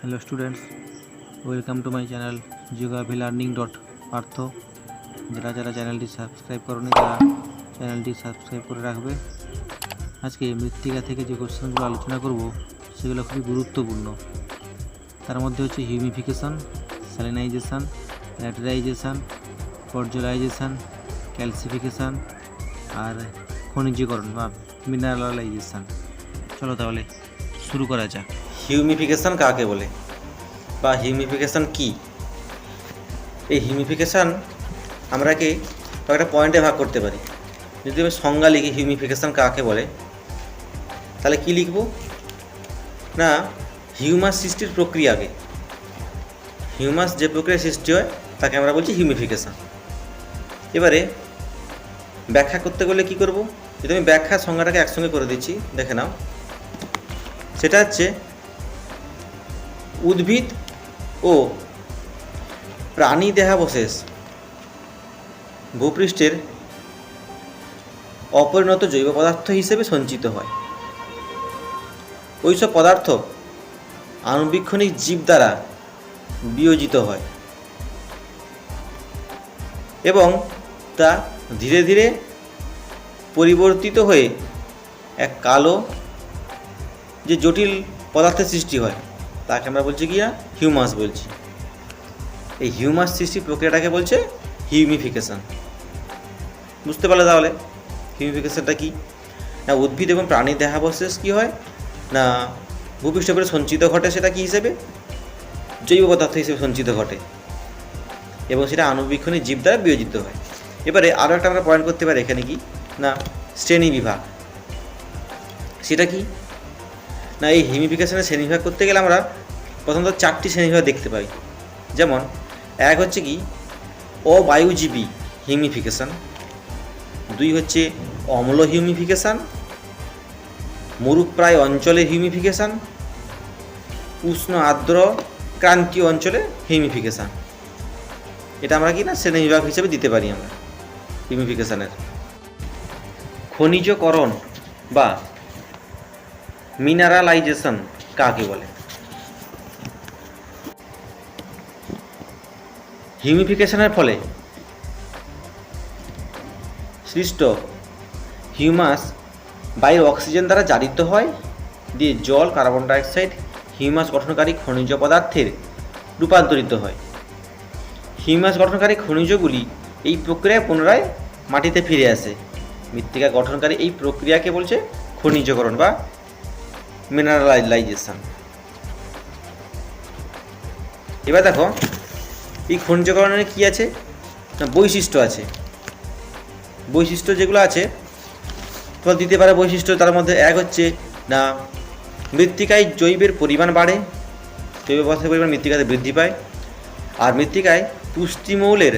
Hello students welcome to my channel geography learning dot Partha যারা যারা চ্যানেলটি subscribe করনি, তারা চ্যানেলটি সাবস্ক্রাইব করে রাখবে। আজকে মৃত্তিকা থেকে যে কোশ্চেনগুলো আলোচনা করব, সেগুলো খুবই গুরুত্বপূর্ণ। তার মধ্যে হচ্ছে হিউমিফিকেশন স্যালিনাইজেশন ল্যাটেরাইজেশন পর্জলাইজেশন ক্যালসিফিকেশন আর খনিজীকরণ বা মিনারেলাইজেশন চলো তাহলে শুরু করা যাক। হিউমিফিকেশন কাকে বলে? বা হিউমিফিকেশান কি? এই হিউমিফিকেশান আমরা কি কয়েকটা পয়েন্টে ভাগ করতে পারি। যদি আমি সংজ্ঞা লিখি হিউমিফিকেশান কাকে বলে? তাহলে কি লিখব? না হিউমাস সৃষ্টির প্রক্রিয়াকে। হিউমাস যে প্রক্রিয়া সৃষ্টি হয়, তাকে আমরা বলছি হিউমিফিকেশান এবারে ব্যাখ্যা করতে গেলে কি করব? যদি আমি ব্যাখ্যা সংজ্ঞাটাকে একসঙ্গে করে দিচ্ছি, দেখে নাও। সেটা হচ্ছে উদ্ভিদ ও প্রাণী দেহাবশেষ ভূপৃষ্ঠের অপরিণত জৈব পদার্থ হিসেবে সঞ্চিত হয়। ওইসব পদার্থ আণুবীক্ষণিক জীব দ্বারা বিয়োজিত হয় এবং তা ধীরে ধীরে পরিবর্তিত হয়ে এক কালো যে জটিল পদার্থের সৃষ্টি হয়। তাকে আমরা বলছি কি হিউমাস বলছি। এই হিউমাস সৃষ্টির প্রক্রিয়াটাকে বলছে হিউমিফিকেশান বুঝতে পারলে তাহলে হিউমিফিকেশানটা কি? না উদ্ভিদ এবং প্রাণীর দেহাবশেষ কী হয়? না ভূপৃষ্ঠ উপরে সঞ্চিত ঘটে সেটা কি হিসেবে? জৈব পদার্থ হিসেবে সঞ্চিত ঘটে। এবং সেটা আণুবীক্ষণিক জীব দ্বারা বিয়োজিত হয়। এবারে আরও একটা আমরা পয়েন্ট করতে পারি এখানে কি? না, শ্রেণি বিভাগ। সেটা কি? না, এই হিমিফিকেশনের শ্রেণীবিভাগ করতে গেলে আমরা প্রথমত চারটি শ্রেণীবিভাগ দেখতে পাই। যেমন, এক হচ্ছে কি, অবায়ুজীবী হিউমিফিকেশন, দুই হচ্ছে অম্ল হিউমিফিকেশন, মরুপ্রায় অঞ্চলে হিউমিফিকেশান, উষ্ণ আর্দ্র ক্রান্তীয় অঞ্চলে হিউমিফিকেশন। এটা আমরা কি না, শ্রেণীবিভাগ হিসেবে দিতে পারি আমরা, হিউমিফিকেশনের। খনিজকরণ বা মিনারালাইজেশন কাকে বলে? হিউমিফিকেশনের ফলে সৃষ্ট হিউমাস বায়ুর অক্সিজেন দ্বারা জারিত হয়, দিয়ে জল, কার্বন ডাইঅক্সাইড, হিউমাস গঠনকারী খনিজ পদার্থের রূপান্তরিত হয়। হিউমাস গঠনকারী খনিজগুলি এই প্রক্রিয়ায় পুনরায় মাটিতে ফিরে আসে। মৃত্তিকা গঠনকারী এই প্রক্রিয়াকে বলছে খনিজকরণ বা মিনারেলাইজেশন এবার দেখো, এই খনিজকরণের কি আছে? না, বৈশিষ্ট্য আছে। বৈশিষ্ট্য যেগুলো আছে, তোমার দিতে পারে বৈশিষ্ট্য, তার মধ্যে এক হচ্ছে, না, মৃত্তিকায় জৈবের পরিমাণ বাড়ে, জৈব পদার্থের পরিমাণ মৃত্তিকাতে বৃদ্ধি পায়, আর মৃত্তিকায় পুষ্টিমৌলের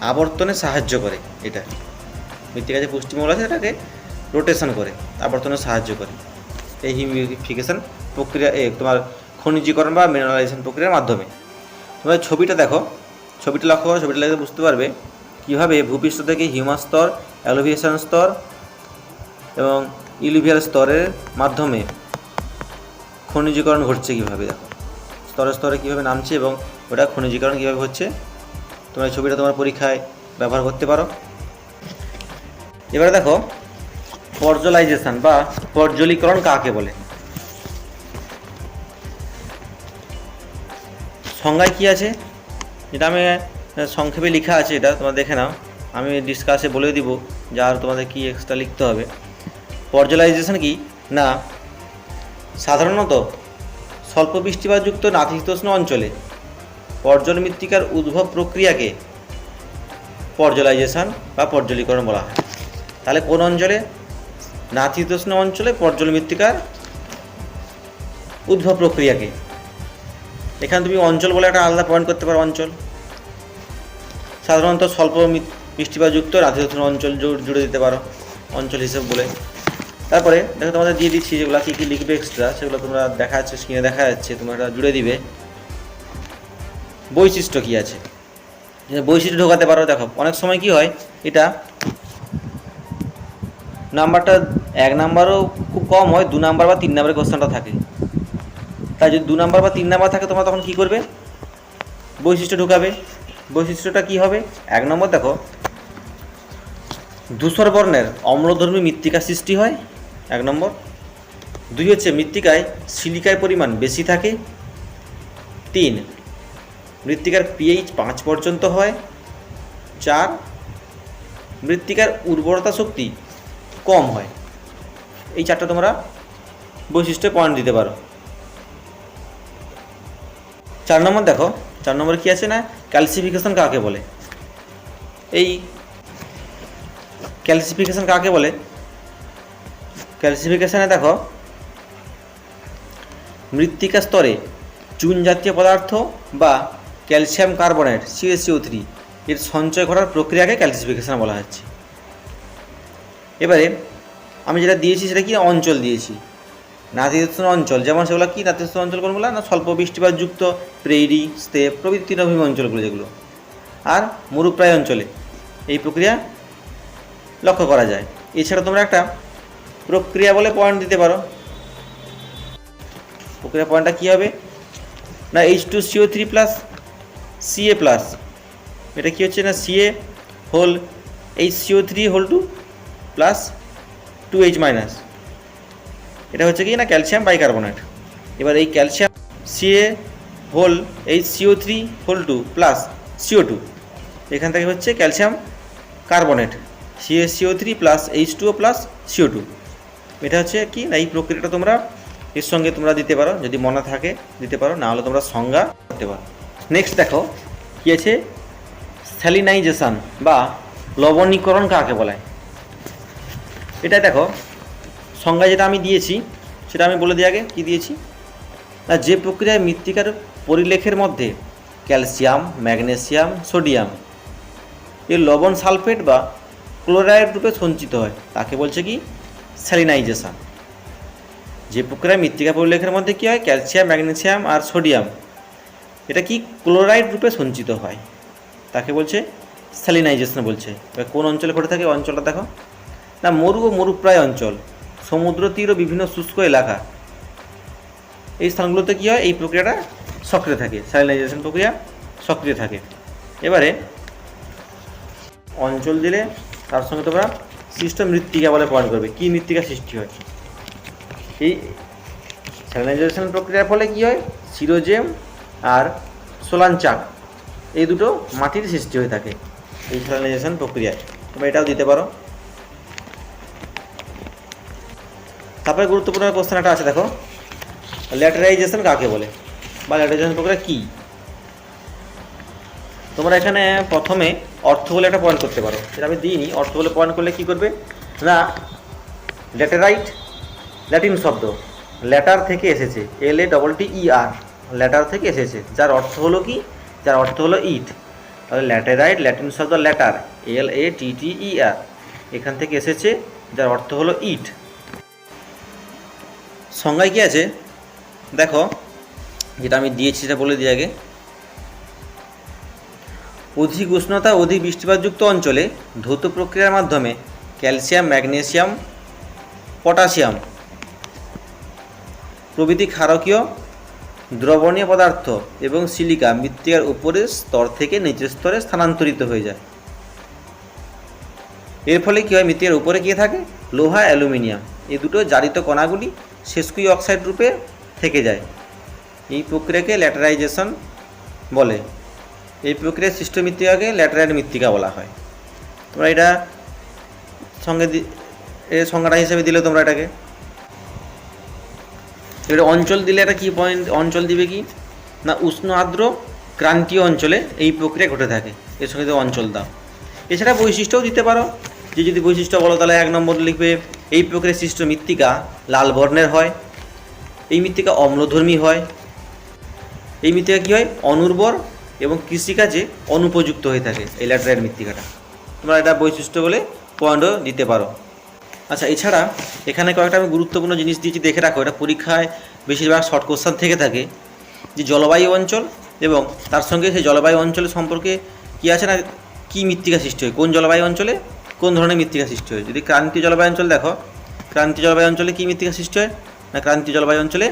আবর্তনে সাহায্য করে এটা। মৃত্তিকায় যে পুষ্টিমৌল আছে, এটাকে রোটেশন করে, আবর্তনে সাহায্য করে। এই হিউমিফিকেশন প্রক্রিয়া তোমার খনিজীকরণ বা মিনারেলাইজেশন প্রক্রিয়ার মাধ্যমে। তোমরা ছবিটা দেখো। ছবিটা লক্ষ্য করো, ছবিটা দেখে বুঝতে পারবে কীভাবে ভূপৃষ্ঠ থেকে হিউমাস স্তর, অ্যালোভিয়েশন স্তর এবং ইলুভিয়াল স্তরের মাধ্যমে খনিজীকরণ ঘটছে কীভাবে, দেখো। স্তরে স্তরে কীভাবে নামছে এবং ওটা খনিজীকরণ কীভাবে হচ্ছে, তোমরা ছবিটা তোমার পরীক্ষায় ব্যবহার করতে পারো। এবারে দেখো পর্জলাইজেশন বা পর্জলীকরণ কাকে বলে? সংজ্ঞায় কি আছে? যেটা আমি সংক্ষেপে লেখা আছে, এটা তোমরা দেখে নাও। আমি ডিসকাসে বলে দিব যে আর তোমাদের কি এক্সট্রা লিখতে হবে। পর্জলাইজেশন কি? না। সাধারণত স্বল্প বৃষ্টিপাতযুক্ত নাতিশীতোষ্ণ অঞ্চলে পর্জল মৃত্তিকার উদ্ভব প্রক্রিয়াকে পর্জলাইজেশন বা পর্যলীকরণ বলা হয়। তাহলে কোন অঞ্চলে? নাতিশীতোষ্ণ অঞ্চলে পর্জল মৃত্তিকার উদ্ভব প্রক্রিয়াকে। এখানে তুমি অঞ্চল বলে একটা আলাদা পয়েন্ট করতে পারো, অঞ্চল। সাধারণত স্বল্প বৃষ্টিপাতযুক্ত নাতিশীতোষ্ণ অঞ্চল জুড়ে দিতে পারো, অঞ্চল হিসেবে বলে। তারপরে দেখো তোমাদের দিয়ে দিচ্ছি যেগুলো কী কী লিখবে এক্সট্রা সেগুলো তোমরা দেখা যাচ্ছে স্ক্রিনে দেখা যাচ্ছে, তোমরা জুড়ে দিবে। বৈশিষ্ট্য কী আছে? বৈশিষ্ট্য ঢোকাতে পারো, দেখো, অনেক সময় কি হয়, এটা নাম্বারটা এক নাম্বারও খুব কম হয়, দু নাম্বার বা তিন নাম্বারের কোশ্চেনটা থাকে। তাই যদি দু নাম্বার বা তিন নাম্বার থাকে, তোমরা তখন কি করবে? বৈশিষ্ট্য ঢুকাবে। বৈশিষ্ট্যটা কি হবে? এক নম্বর দেখো, ধূসর বর্ণের অম্লধর্মী মৃত্তিকা সৃষ্টি হয়। এক নম্বর। দুই হচ্ছে মৃত্তিকায় সিলিকার পরিমাণ বেশি থাকে। তিন, মৃত্তিকার পিএইচ পাঁচ পর্যন্ত হয়। চার, মৃত্তিকার উর্বরতা শক্তি কম হয়। এই চারটা তোমরা বৈশিষ্ট্যে পয়েন্ট দিতে পারো। চার নম্বর দেখো, চার নম্বরে কী আছে না? ক্যালসিফিকেশন কাকে বলে? এই ক্যালসিফিকেশন কাকে বলে? ক্যালসিফিকেশনে দেখো, মৃত্তিকা স্তরে চুন জাতীয় পদার্থ বা ক্যালসিয়াম কার্বনেট সিএসিও থ্রি এর সঞ্চয় করার প্রক্রিয়াকে ক্যালসিফিকেশন বলা হচ্ছে। এবারে আমি যেটা দিয়েছি সেটা কি? অঞ্চল দিয়েছি। নাতিশীতোষ্ণ অঞ্চল। যেমন সেগুলো কি? নাতিশীতোষ্ণ অঞ্চল কোনগুলো? না, স্বল্প বৃষ্টিপাতযুক্ত, প্রেরি, স্তেপ প্রভৃতি তৃণভূমি অঞ্চলগুলো যেগুলো। আর মরুপ্রায় অঞ্চলে এই প্রক্রিয়া লক্ষ্য করা যায়। এছাড়া তোমরা একটা প্রক্রিয়া বলে পয়েন্ট দিতে পারো। প্রক্রিয়া পয়েন্টটা কী হবে? না H two C O three plus C A plus এটা কী হচ্ছে? না C A whole H C O three whole two plus two H minus এটা হচ্ছে কি না ক্যালসিয়াম বাইকার্বনেট এবার এই calcium C A whole H C O three whole two plus C O two এখান থেকে হচ্ছে calcium carbonate C A C O three plus H two plus C O two এটা হচ্ছে কি না, এই প্রক্রিয়াটা তোমরা এর সঙ্গে তোমরা দিতে পারো, যদি মনে থাকে দিতে পারো, না হলে তোমরা সংজ্ঞা করতে পারো। নেক্সট দেখো, কি আছে? স্যালিনাইজেশন বা লবণীকরণ কাকে বলে? এটা দেখো, সংজ্ঞা যেটা আমি দিয়েছি, সেটা আমি বলে দিই আগে, কী দিয়েছি? না, যে প্রক্রিয়ায় মৃত্তিকার পরিলেখের মধ্যে ক্যালসিয়াম, ম্যাগনেসিয়াম, সোডিয়াম, এর লবণ সালফেট বা ক্লোরাইড রূপে সঞ্চিত হয়, তাকে বলছে কি? স্যালিনাইজেশন। যে প্রক্রিয়ায় মৃত্তিকা পরিলেখের মধ্যে কী হয়? ক্যালসিয়াম, ম্যাগনেসিয়াম আর সোডিয়াম, এটা কি ক্লোরাইড রূপে সঞ্চিত হয়? তাকে বলছে স্যালিনাইজেশন বলছে। কোন অঞ্চলে ঘটে থাকে? অঞ্চলটা দেখো। না মরু ও মরুপ্রায় অঞ্চল। সমুদ্র তীর ও বিভিন্ন শুষ্ক এলাকা। এই স্থানগুলোতে কী হয়? এই প্রক্রিয়াটা সক্রিয় থাকে। স্যালিনাইজেশন প্রক্রিয়া সক্রিয় থাকে। এবারে অঞ্চল দিলে তার সঙ্গে তোমরা সৃষ্ট মৃত্তিকা বলে পয়েন্ট করবে। কী মৃত্তিকা সৃষ্টি হয়? এই স্যালিনাইজেশন প্রক্রিয়ার ফলে কী হয়? সিরোজেম আর সোলানচাক এই দুটো মাটির সৃষ্টি হয়ে থাকে এই স্যালিনাইজেশন প্রক্রিয়ায়। তোমরা এটাও দিতে পারো। তারপরে গুরুত্বপূর্ণ কোশ্চেন একটা আছে, দেখো। ল্যাটারাইজেশন কাকে বলে? বা ল্যাটারাইজেশন প্রক্রিয়া কী? তোমরা এখানে প্রথমে অর্থ বলে একটা পয়েন্ট করতে পারো। সেটা আমি দিইনি। অর্থ বলে পয়েন্ট করলে কী করবে? না ল্যাটারাইট ল্যাটিন শব্দ। ল্যাটার থেকে এসেছে। এল এ ডবল টি ই আর ল্যাটার থেকে এসেছে। যার অর্থ হলো কি? যার অর্থ হলো ইট। তাহলে ল্যাটেরাইট, ল্যাটিন শব্দ later. L A T T E R এখান থেকে এসেছে। যার অর্থ হলো ইট। সংজ্ঞায় কি আছে? দেখো, যেটা আমি দিয়েছি সেটা বলে দিই আগে। অধিক উষ্ণতা, অধিক বৃষ্টিপাতযুক্ত অঞ্চলে ধৌত প্রক্রিয়ার মাধ্যমে ক্যালসিয়াম, ম্যাগনেসিয়াম, পটাশিয়াম প্রভৃতি ক্ষারকীয় দ্রবণীয় পদার্থ এবং সিলিকা মৃত্তিকার উপরের স্তর থেকে নিচের স্তরে স্থানান্তরিত হয়ে যায়। এর ফলে কী হয়? মৃত্তিকার উপরে কী থাকে? লোহা, অ্যালুমিনিয়াম। এই দুটো জারিত কণাগুলি শেষকুই অক্সাইড রূপে থেকে যায়। এই প্রক্রিয়াকে ল্যাটারাইজেশন বলে। এই প্রক্রিয়ায় সৃষ্ট মৃত্তিকাকে ল্যাটারাইট মৃত্তিকা বলা হয়। তোমরা এটা সঙ্গে এর সংজ্ঞাটা হিসেবে দিলে তোমরা এটাকে। এটা অঞ্চল দিলে এটা কি পয়েন্ট অঞ্চল দিবে কি? না, উষ্ণ আর্দ্র ক্রান্তীয় অঞ্চলে এই প্রক্রিয়া ঘটে থাকে। এর সঙ্গে অঞ্চল দাও। এছাড়া বৈশিষ্ট্যও দিতে পারো। যে যদি বৈশিষ্ট্য বলো, তাহলে এক নম্বর লিখবে এই প্রকারের সৃষ্ট মৃত্তিকা লাল বর্ণের হয়। এই মৃত্তিকা অম্লধর্মী হয়। এই মৃত্তিকা কী হয়? অনুর্বর এবং কৃষিকাজে অনুপযুক্ত হয়ে থাকে এই ল্যাটারাইট মৃত্তিকাটা। তোমরা এটা বৈশিষ্ট্য বলে পয়েন্টও দিতে পারো। আচ্ছা এছাড়া এখানে কয়েকটা আমি গুরুত্বপূর্ণ জিনিস দিয়েছি দেখে রাখো, এটা পরীক্ষায় বেশিরভাগ শর্ট কোশ্চান থেকে থাকে। যে জলবায়ু অঞ্চল এবং তার সঙ্গে সেই জলবায়ু অঞ্চলের সম্পর্কে কী আছে না কী মৃত্তিকা সৃষ্টি হয়? কোন জলবায়ু অঞ্চলে? কোন ধরনের মৃত্তিকা সৃষ্টি হয়? যদি ক্রান্তীয় জলবায়ু অঞ্চল দেখো, ক্রান্তীয় জলবায়ু অঞ্চলে কী মৃত্তিকা সৃষ্টি হয়? না ক্রান্তীয় জলবায়ু অঞ্চলে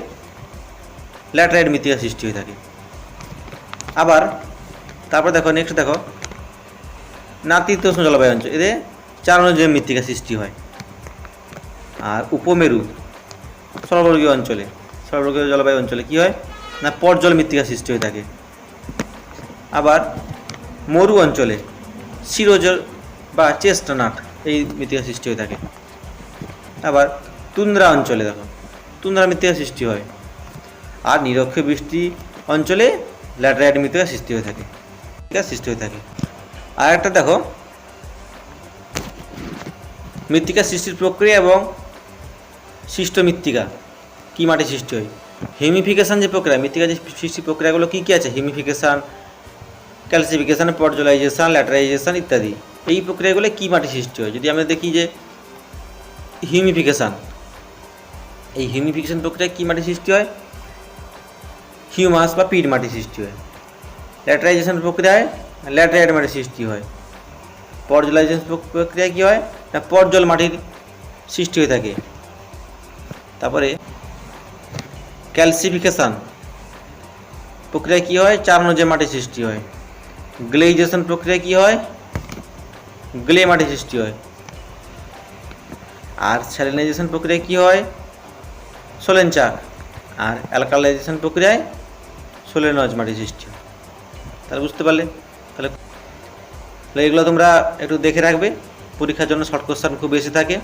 ল্যাটারাইট মৃত্তিকা সৃষ্টি হয়ে থাকে। আবার, তারপর দেখো নেক্সট দেখো নাতিশীতোষ্ণ জলবায়ু অঞ্চল এদের চারণজীবী মৃত্তিকা সৃষ্টি হয়। আর উপমেরু সর্ববর্গীয় অঞ্চলে সর্ববর্গীয় জলবায়ু অঞ্চলে কী হয়? না পর্জল মৃত্তিকা সৃষ্টি হয়ে থাকে। আবার মরু অঞ্চলে শিরোজল বা চেস্টনাট এই মৃত্তিকা সৃষ্টি হয়ে থাকে। আবার তুন্দ্রা অঞ্চলে দেখো, তুন্দ্রা মৃত্তিকা সৃষ্টি হয়। আর নিরক্ষ বৃষ্টি অঞ্চলে ল্যাটারাইট মৃত্তিকা সৃষ্টি হয়ে থাকে মৃত্তিকা সৃষ্টি হয়ে থাকে। আর একটা দেখো, মৃত্তিকা সৃষ্টির প্রক্রিয়া এবং সৃষ্ট মৃত্তিকা, কী মাটি সৃষ্টি হয়? হিমিফিকেশান যে প্রক্রিয়া, মৃত্তিকা যে সৃষ্টি প্রক্রিয়াগুলো কী কী আছে? হিমিফিকেশান ক্যালসিফিকেশান, পর্জলাইজেশন, ল্যাটারাইজেশান ইত্যাদি। এই প্রক্রিয়াগুলো কী মাটি সৃষ্টি হয়? যদি আমরা দেখি যে হিউমিফিকেশান এই হিউমিফিকেশান প্রক্রিয়ায় কী মাটি সৃষ্টি হয়? হিউমাস বা পিট মাটি সৃষ্টি হয়। ল্যাটারাইজেশন প্রক্রিয়ায় ল্যাটারাইট মাটির সৃষ্টি হয়। পর্জলাইজেশন প্রক্রিয়ায় কী হয়? না, পর্জল মাটির সৃষ্টি হয়ে থাকে। তারপরে ক্যালসিফিকেশান প্রক্রিয়ায় কী হয়? চারণজে মাটির সৃষ্টি হয়। গ্লেইজেশন প্রক্রিয়ায় কী হয়? গ্লে মাটি সৃষ্টি হয়। আর স্যালিনাইজেশন প্রক্রিয়ায় কী হয়? সোলেন চাক। আর অ্যালকালাইজেশন প্রক্রিয়ায় সোলেনজ মাটি সৃষ্টি হয়। তাহলে বুঝতে পারলে? তাহলে তাহলে এগুলো তোমরা একটু দেখে রাখবে। পরীক্ষার জন্য শর্ট কোশ্চান খুব বেশি থাকে।